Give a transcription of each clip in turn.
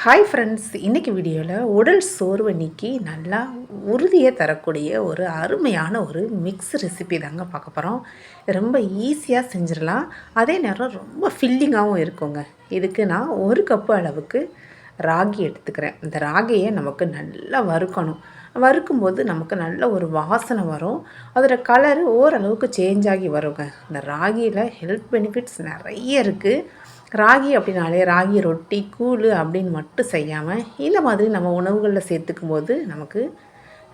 Hi friends இன்றைக்கி வீடியோவில் உடல் சோர்வை நீக்கி நல்லா உறுதியை தரக்கூடிய ஒரு அருமையான ஒரு மிக்ஸ் ரெசிபி தாங்க பார்க்க போகிறோம் ரொம்ப ஈஸியாக செஞ்சிடலாம். அதே நேரம் ரொம்ப ஃபில்லிங்காகவும் இருக்குங்க. இதுக்கு நான் ஒரு கப்பு அளவுக்கு ராகி எடுத்துக்கிறேன். இந்த ராகியை நமக்கு நல்லா வறுக்கணும். வறுக்கும்போது நமக்கு நல்ல ஒரு வாசனை வரும். அதோட கலரு ஓரளவுக்கு சேஞ்ச் ஆகி வருங்க. இந்த ராகியில் ஹெல்த் பெனிஃபிட்ஸ் நிறைய இருக்குது ராகி அப்படின்னாலே ராகி ரொட்டி கூழ் அப்படின்னு மட்டும் செய்யாமல் இந்த மாதிரி நம்ம உணவுகளில் சேர்த்துக்கும் போது நமக்கு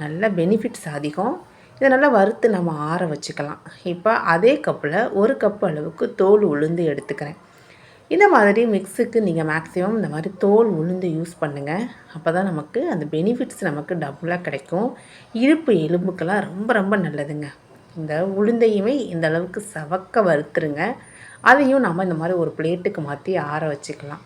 நல்ல பெனிஃபிட்ஸ் அதிகம். இதை நல்லா வறுத்து நம்ம ஆற வச்சுக்கலாம். இப்போ அதே கப்பில் ஒரு கப் அளவுக்கு தோல் உளுந்து எடுத்துக்கிறேன். இந்த மாதிரி மிக்ஸுக்கு நீங்கள் மேக்ஸிமம் இந்த மாதிரி தோல் உளுந்து யூஸ் பண்ணுங்கள் அப்போ தான் நமக்கு அந்த பெனிஃபிட்ஸ் நமக்கு டபுளாக கிடைக்கும். இழுப்பு எலும்புக்கெல்லாம் ரொம்ப ரொம்ப நல்லதுங்க. இந்த உளுந்தையுமே இந்த அளவுக்கு சவக்க வறுத்துருங்க. அதையும் நம்ம இந்த மாதிரி ஒரு பிளேட்டுக்கு மாற்றி ஆற வச்சுக்கலாம்.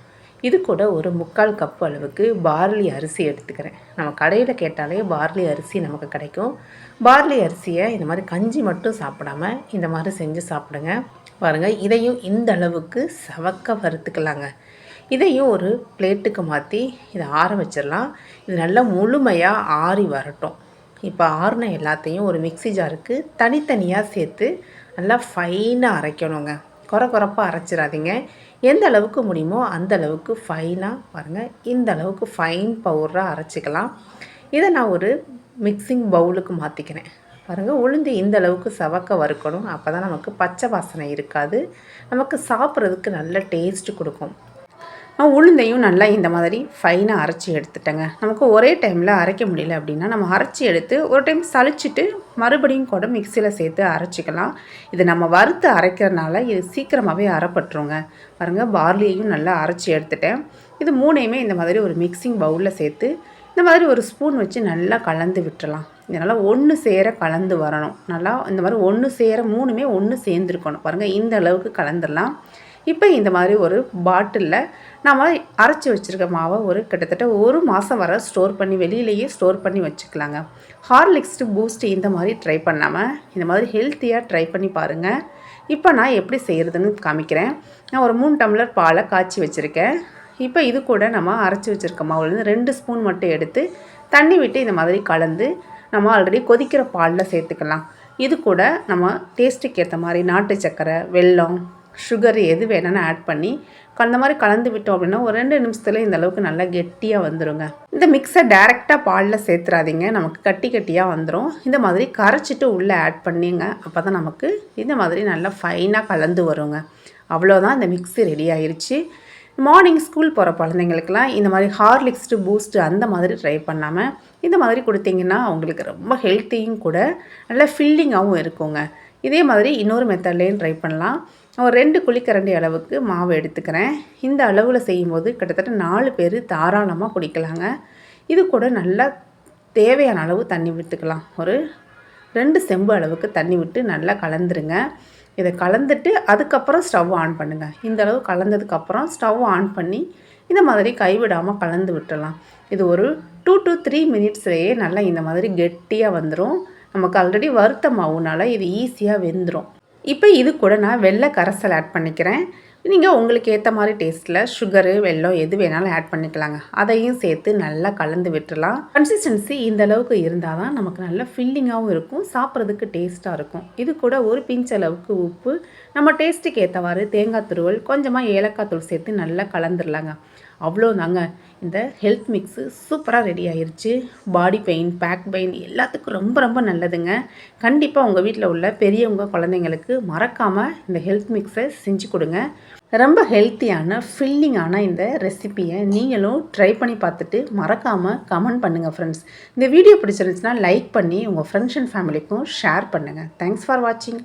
இது கூட ஒரு முக்கால் கப் அளவுக்கு பார்லி அரிசி எடுத்துக்கிறேன். நம்ம கடையில் கேட்டாலே பார்லி அரிசி நமக்கு கிடைக்கும். பார்லி அரிசியை இந்த மாதிரி கஞ்சி மட்டும் சாப்பிடாம இந்த மாதிரி செஞ்சு சாப்பிடுங்க. பாருங்கள் இதையும் இந்த அளவுக்கு சவக்க வறுத்துக்கலாங்க. இதையும் ஒரு பிளேட்டுக்கு மாற்றி இதை ஆற வச்சிடலாம். இது நல்லா முழுமையாக ஆறி வரட்டும். இப்போ ஆறின எல்லாத்தையும் ஒரு மிக்சி ஜாருக்கு தனித்தனியாக சேர்த்து நல்லா ஃபைனாக அரைக்கணுங்க. குறை குறைப்பாக அரைச்சிடாதீங்க எந்த அளவுக்கு முடியுமோ அந்த அளவுக்கு ஃபைனாக பாருங்கள் இந்த அளவுக்கு ஃபைன் பவுடராக அரைச்சிக்கலாம். இதை நான் ஒரு மிக்சிங் பவுலுக்கு மாற்றிக்கிறேன் பாருங்கள் உளுந்து இந்த அளவுக்கு சவக்க வறுக்கணும். அப்போ தான் நமக்கு பச்சை வாசனை இருக்காது. நமக்கு சாப்பிட்றதுக்கு நல்ல டேஸ்ட்டு கொடுக்கும். உளுந்தையும் நல்லா இந்த மாதிரி ஃபைனாக அரைச்சி எடுத்துட்டேங்க. நமக்கு ஒரே டைமில் அரைக்க முடியல அப்படின்னா நம்ம அரைச்சி எடுத்து ஒரு டைம் சளிச்சிட்டு மறுபடியும் கூட மிக்சியில் சேர்த்து அரைச்சிக்கலாம். இது நம்ம வறுத்து அரைக்கிறனால இது சீக்கிரமாகவே அரைப்பட்டுருங்க. பாருங்கள் பார்லியையும் நல்லா அரைச்சி எடுத்துட்டேன். இது மூணையுமே இந்த மாதிரி ஒரு மிக்சிங் பவுலில் சேர்த்து இந்த மாதிரி ஒரு ஸ்பூன் வச்சு நல்லா கலந்து விட்டுறலாம். இதனால் ஒன்று சேர கலந்து வரணும். நல்லா இந்த மாதிரி ஒன்று சேர மூணுமே ஒன்று சேர்ந்துருக்கணும். பாருங்கள் இந்த அளவுக்கு கலந்துடலாம். இப்போ இந்த மாதிரி ஒரு பாட்டிலில் நம்ம அரைச்சி வச்சுருக்க மாவை ஒரு கிட்டத்தட்ட ஒரு மாதம் வர ஸ்டோர் பண்ணி வெளியிலேயே ஸ்டோர் பண்ணி வச்சுக்கலாங்க. ஹார்லிக்ஸ்டு பூஸ்ட்டு இந்த மாதிரி ட்ரை பண்ணாமல் இந்த மாதிரி ஹெல்த்தியாக ட்ரை பண்ணி பாருங்கள் இப்போ நான் எப்படி செய்கிறதுன்னு காமிக்கிறேன். நான் ஒரு மூணு டம்ளர் பாலை காய்ச்சி வச்சுருக்கேன். இப்போ இது கூட நம்ம அரைச்சி வச்சுருக்க மாவுலேருந்து ரெண்டு ஸ்பூன் மட்டும் எடுத்து தண்ணி விட்டு இந்த மாதிரி கலந்து நம்ம ஆல்ரெடி கொதிக்கிற பாலில் சேர்த்துக்கலாம். இது கூட நம்ம டேஸ்ட்டுக்கு ஏற்ற மாதிரி நாட்டு சக்கரை வெல்லம் சுகர் எது வேணாலும் ஆட் பண்ணி அந்த மாதிரி கலந்து விட்டோம் அப்படின்னா ஒரு ரெண்டு நிமிஷத்தில் இந்த அளவுக்கு நல்லா கெட்டியாக வந்துடுங்க இந்த மிக்ஸை டேரெக்டாக பாலில் சேர்த்துறாதீங்க. நமக்கு கட்டி கட்டியாக வந்துடும் இந்த மாதிரி கரைச்சிட்டு உள்ளே ஆட் பண்ணிங்க. அப்போ தான் நமக்கு இந்த மாதிரி நல்லா ஃபைனாக கலந்து வருங்க. அவ்வளோதான் இந்த மிக்ஸி ரெடி ஆயிடுச்சு மார்னிங் ஸ்கூல் போகிற குழந்தைங்களுக்குலாம் இந்த மாதிரி ஹார்லிக்ஸ்டு பூஸ்ட்டு அந்த மாதிரி ட்ரை பண்ணாமல் இந்த மாதிரி கொடுத்தீங்கன்னா அவங்களுக்கு ரொம்ப ஹெல்த்தியும் கூட நல்லா ஃபில்லிங்காகவும் இருக்குங்க. இதே மாதிரி இன்னொரு மெத்தட்லேயும் ட்ரை பண்ணலாம். ஒரு ரெண்டு குழிக்கரண்டி அளவுக்கு மாவு எடுத்துக்கிறேன். இந்த அளவில் செய்யும்போது கிட்டத்தட்ட நாலு பேர் தாராளமாக குடிக்கலாங்க. இது கூட நல்லா தேவையான அளவு தண்ணி விட்டுக்கலாம். ஒரு ரெண்டு செம்பு அளவுக்கு தண்ணி விட்டு நல்லா கலந்துருங்க. இதை கலந்துட்டு அதுக்கப்புறம் ஸ்டவ் ஆன் பண்ணுங்கள் இந்த அளவு கலந்ததுக்கப்புறம் ஸ்டவ் ஆன் பண்ணி இந்த மாதிரி கைவிடாமல் கலந்து விட்டுடலாம் இது ஒரு டூ டு த்ரீ மினிட்ஸ்லேயே நல்லா இந்த மாதிரி கெட்டியாக வந்துடும் நமக்கு ஆல்ரெடி வறுத்த மாவுனால இது ஈஸியாக வெந்துடும் இப்போ இது கூட நான் வெள்ளை கரைசல் ஆட் பண்ணிக்கிறேன். நீங்கள் உங்களுக்கு ஏற்ற மாதிரி டேஸ்ட்டில் சுகரு வெல்லம் எது வேணாலும் ஆட் பண்ணிக்கலாங்க. அதையும் சேர்த்து நல்லா கலந்து விட்டுலாம் கன்சிஸ்டன்சி இந்த அளவுக்கு இருந்தால் தான் நமக்கு நல்ல ஃபில்லிங்காகவும் இருக்கும் சாப்பிட்றதுக்கு டேஸ்ட்டாக இருக்கும். இது கூட ஒரு பிஞ்ச் அளவுக்கு உப்பு. நம்ம டேஸ்ட்டுக்கு ஏற்றவாறு தேங்காய் துருவல் கொஞ்சமாக ஏலக்காய் தூள் சேர்த்து நல்லா கலந்துடலாங்க அவ்வளோதாங்க இந்த ஹெல்த் மிக்ஸு சூப்பராக ரெடி ஆயிடுச்சு பாடி பெயின் பேக் பெயின் எல்லாத்துக்கும் ரொம்ப ரொம்ப நல்லதுங்க. கண்டிப்பாக உங்கள் வீட்டில் உள்ள பெரியவங்க குழந்தைங்களுக்கு மறக்காமல் இந்த ஹெல்த் மிக்ஸை செஞ்சு கொடுங்க. ரொம்ப ஹெல்த்தியான ஃபில்லிங்கான இந்த ரெசிப்பியை நீங்களும் ட்ரை பண்ணி பார்த்துட்டு மறக்காமல் கமெண்ட் பண்ணுங்கள் ஃப்ரெண்ட்ஸ் இந்த வீடியோ பிடிச்சிருந்துச்சுன்னா லைக் பண்ணி உங்கள் ஃப்ரெண்ட்ஸ் அண்ட் ஃபேமிலிக்கும் ஷேர் பண்ணுங்கள் தேங்க்ஸ் ஃபார் வாட்சிங்